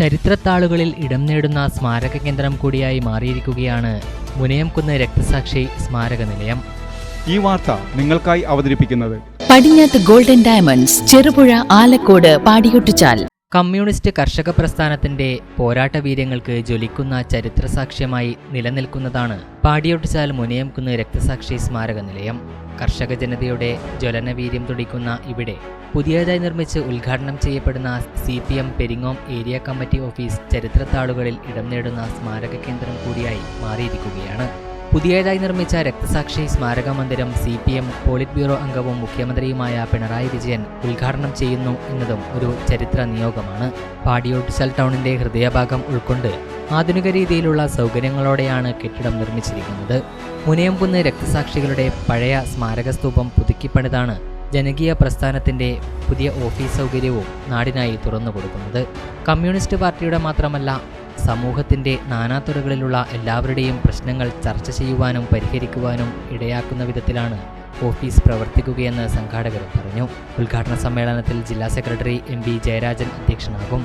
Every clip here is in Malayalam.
ചരിത്രത്താളുകളിൽ ഇടം നേടുന്ന സ്മാരക കേന്ദ്രം കൂടിയായി മാറിയിരിക്കുകയാണ് മുനയംകുന്ന് രക്തസാക്ഷി സ്മാരക നിലയം. ഈ വാർത്ത നിങ്ങൾക്കായി അവതരിപ്പിക്കുന്നത് Padinjath golden diamonds Cherupuzha Alakode Padiyottuchal communist കർഷക പ്രസ്ഥാനത്തിന്റെ പോരാട്ട വീര്യങ്ങൾക്ക് ജ്വലിക്കുന്ന ചരിത്രസാക്ഷ്യമായി നിലനിൽക്കുന്നതാണ് പാടിയൊട്ടിച്ചാൽ മുനയംകുന്ന് രക്തസാക്ഷി സ്മാരക നിലയം. കർഷക ജനതയുടെ ജ്വലനവീര്യം തുടിക്കുന്ന ഇവിടെ പുതിയതായി നിർമ്മിച്ച് ഉദ്ഘാടനം ചെയ്യപ്പെടുന്ന C P M Peringome area committee office ചരിത്രത്താളുകളിൽ ഇടം നേടുന്ന സ്മാരക കേന്ദ്രം കൂടിയായി മാറിയിരിക്കുകയാണ്. പുതിയതായി നിർമ്മിച്ച രക്തസാക്ഷി സ്മാരക മന്ദിരം C P M polit bureau അംഗവും മുഖ്യമന്ത്രിയുമായ പിണറായി വിജയൻ ഉദ്ഘാടനം ചെയ്യുന്നു എന്നതും ഒരു ചരിത്ര നിയോഗമാണ്. സെൽ ടൗണിന്റെ ഹൃദയഭാഗം ഉൾക്കൊണ്ട് ആധുനിക രീതിയിലുള്ള സൗകര്യങ്ങളോടെയാണ് കെട്ടിടം നിർമ്മിച്ചിരിക്കുന്നത്. മുനയംകുന്ന് രക്തസാക്ഷികളുടെ പഴയ സ്മാരക സ്തൂപം പുതുക്കിപ്പണിതാണ് ജനകീയ പ്രസ്ഥാനത്തിന്റെ പുതിയ ഓഫീസ് സൗകര്യവും നാടിനായി തുറന്നു കൊടുക്കുന്നത് കമ്മ്യൂണിസ്റ്റ് പാർട്ടിയുടെ മാത്രമല്ല സമൂഹത്തിന്റെ നാനാതുറകളിലുള്ള എല്ലാവരുടെയും പ്രശ്നങ്ങൾ ചർച്ച ചെയ്യുവാനും പരിഹരിക്കുവാനും ഇടയാക്കുന്ന വിധത്തിലാണ് ഓഫീസ് പ്രവർത്തിക്കുകയെന്ന് സംഘാടകർ പറഞ്ഞു. ഉദ്ഘാടന സമ്മേളനത്തിൽ ജില്ലാ സെക്രട്ടറി എം വി ജയരാജൻ അധ്യക്ഷനാകും.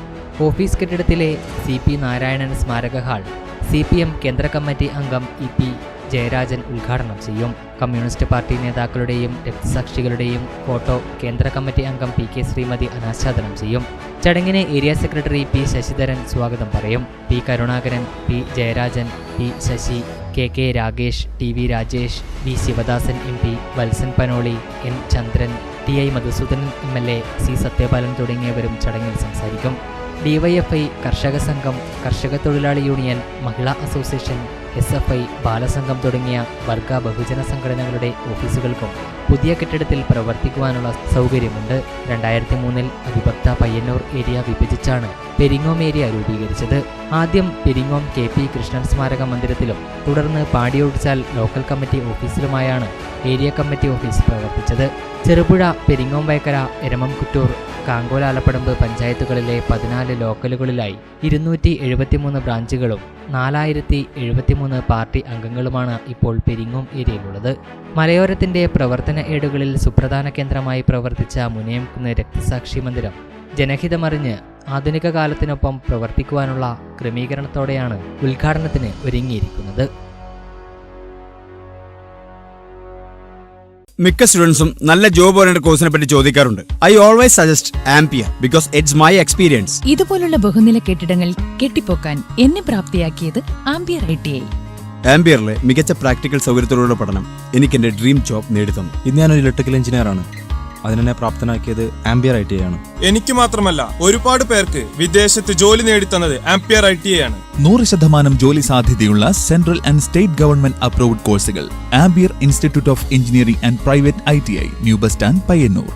ഓഫീസ് കെട്ടിടത്തിലെ സി പി നാരായണൻ സ്മാരക ഹാൾ സി പി എം കേന്ദ്ര കമ്മിറ്റി അംഗം ഇ പി ജയരാജൻ ഉദ്ഘാടനം ചെയ്യും. കമ്മ്യൂണിസ്റ്റ് പാർട്ടി നേതാക്കളുടെയും രക്തസാക്ഷികളുടെയും ഫോട്ടോ കേന്ദ്ര കമ്മിറ്റി അംഗം പി കെ ശ്രീമതി അനാച്ഛാദനം ചെയ്യും. ചടങ്ങിന് ഏരിയ സെക്രട്ടറി പി ശശിധരൻ സ്വാഗതം പറയും. P Karunakaran P Jayarajan P Sasi K K Ragesh T V Rajesh V Sivadasan M P Valsan Panoli N Chandran T I Madhusoodanan M L A C Sathyapalan തുടങ്ങിയവരും ചടങ്ങിൽ സംസാരിക്കും. ഡിവൈഎഫ്ഐ കർഷക സംഘം കർഷക തൊഴിലാളി union Mahila association S F I Balasangham തുടങ്ങിയ വർഗ ബഹുജന സംഘടനകളുടെ ഓഫീസുകൾക്കും പുതിയ കെട്ടിടത്തിൽ പ്രവർത്തിക്കുവാനുള്ള സൗകര്യമുണ്ട്. രണ്ടായിരത്തി മൂന്നിൽ അതിഭക്ത പയ്യന്നൂർ ഏരിയ വിഭജിച്ചാണ് പെരിങ്ങോം ഏരിയ രൂപീകരിച്ചത്. ആദ്യം പെരിങ്ങോം കെ പി കൃഷ്ണൻ സ്മാരക മന്ദിരത്തിലും തുടർന്ന് പാടിയോടിച്ചാൽ ലോക്കൽ കമ്മിറ്റി ഓഫീസിലുമായാണ് ഏരിയ കമ്മിറ്റി ഓഫീസ് പ്രവർത്തിച്ചത്. ചെറുപുഴ പെരിങ്ങോം വയക്കര എരമംകുറ്റൂർ കാങ്കോലാലപ്പടമ്പ് പഞ്ചായത്തുകളിലെ പതിനാല് ലോക്കലുകളിലായി ഇരുന്നൂറ്റി എഴുപത്തിമൂന്ന് ബ്രാഞ്ചുകളും നാലായിരത്തി എഴുപത്തിമൂന്ന് പാർട്ടി അംഗങ്ങളുമാണ് ഇപ്പോൾ പെരിങ്ങോം ഏരിയയിലുള്ളത്. മലയോരത്തിന്റെ പ്രവർത്തന ഏടുകളിൽ സുപ്രധാന കേന്ദ്രമായി പ്രവർത്തിച്ച മുനയംകുന്ന് രക്തസാക്ഷി മന്ദിരം ജനഹിതമറിഞ്ഞ് ആധുനിക കാലത്തിനൊപ്പം പ്രവർത്തിക്കുവാനുള്ള ക്രമീകരണത്തോടെയാണ് ഉദ്ഘാടനത്തിന് ഒരുങ്ങിയിരിക്കുന്നത്. മിക്ക സ്റ്റുഡൻസും നല്ല ജോബ് ഓറിയന്റ് കോഴ്സിനെ പറ്റി ചോദിക്കാറുണ്ട്. I always suggest Ampere because it's my experience. ഇതുപോലുള്ള ബഹുനില കെട്ടിടങ്ങൾ കെട്ടിപ്പോക്കാൻ എന്നെ പ്രാപ്തിയാക്കിയത് ആംപിയർ ഐ ടി ഐ. ആംപിയറിലെ മികച്ച പ്രാക്ടിക്കൽ സൗകര്യത്തോടുള്ള പഠനം എനിക്ക് എന്റെ ഡ്രീം ജോബ് നേടിത്തന്നു. ഇന്ന് ഞാനൊരു ഇലക്ട്രിക്കൽ എഞ്ചിനീയർ ആണ്. അതിനെന്നെ പ്രാപ്തനാക്കിയത് ആംബിയർ ഐ ടി ആണ്. എനിക്ക് മാത്രമല്ല ഒരുപാട് പേർക്ക് വിദേശത്ത് ജോലി നേടിത്തന്നത് ആംബിയർ ഐ ടി ആണ്. നൂറ് ശതമാനം ജോലി സാധ്യതയുള്ള central and state government approved കോഴ്സുകൾ Ampere institute of engineering and private I T I new bus stand Payyanur